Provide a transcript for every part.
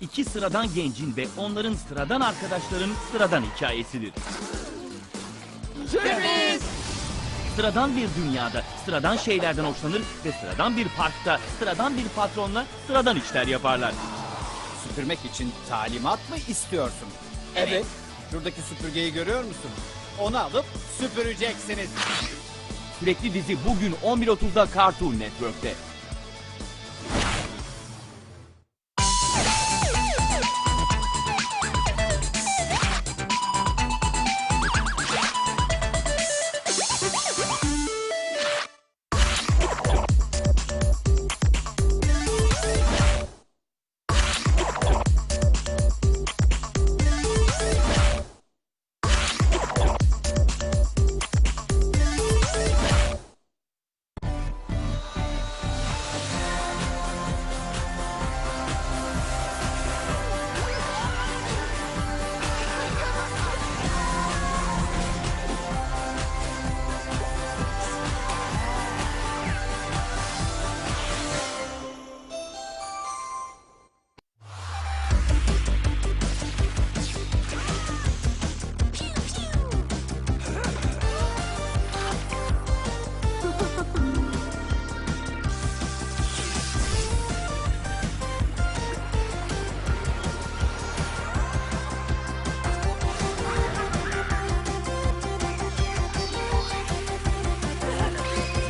iki sıradan gencin ve onların sıradan arkadaşların sıradan hikayesidir. Sürpriz! Sıradan bir dünyada sıradan şeylerden hoşlanır ve sıradan bir parkta sıradan bir patronla sıradan işler yaparlar. Süpürmek için talimat mı istiyorsun? Evet. Şuradaki süpürgeyi görüyor musun? Onu alıp süpüreceksiniz. Sürekli dizi bugün 11.30'da Cartoon Network'te.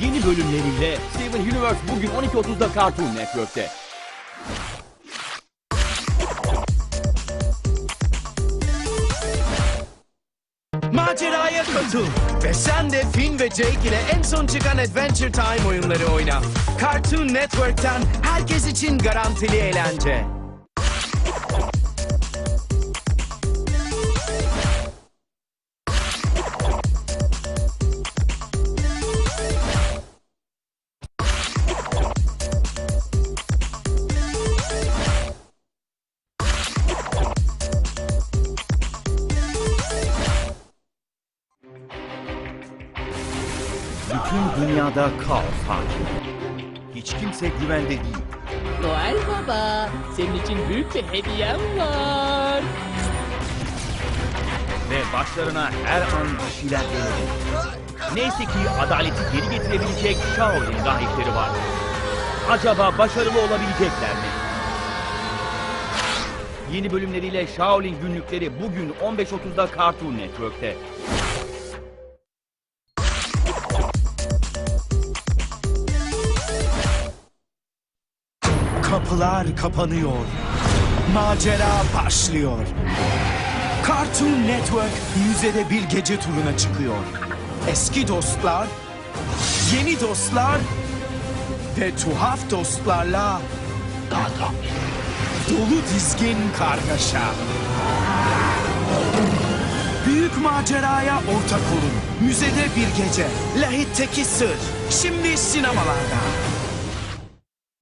Yeni bölümleriyle Steven Universe bugün 12.30'da Cartoon Network'te. Maceraya katıl ve sen de Finn ve Jake ile en son çıkan Adventure Time oyunları oyna. Cartoon Network'ten herkes için garantili eğlence. Bütün dünyada kaos hakim. Hiç kimse güvende değil. Noel Baba, senin için büyük bir hediyem var. Ve başlarına her an bir şeyler gelebilir. Neyse ki adaleti geri getirebilecek Shaolin rahipleri var. Acaba başarılı olabilecekler mi? Yeni bölümleriyle Shaolin günlükleri bugün 15.30'da Cartoon Network'te. Kapılar kapanıyor. Macera başlıyor. Cartoon Network müzede bir gece turuna çıkıyor. Eski dostlar, yeni dostlar ve tuhaf dostlarla dolu dizgin kargaşa. Büyük maceraya ortak olun. Müzede bir gece. Lahit'teki sır. Şimdi sinemalarda.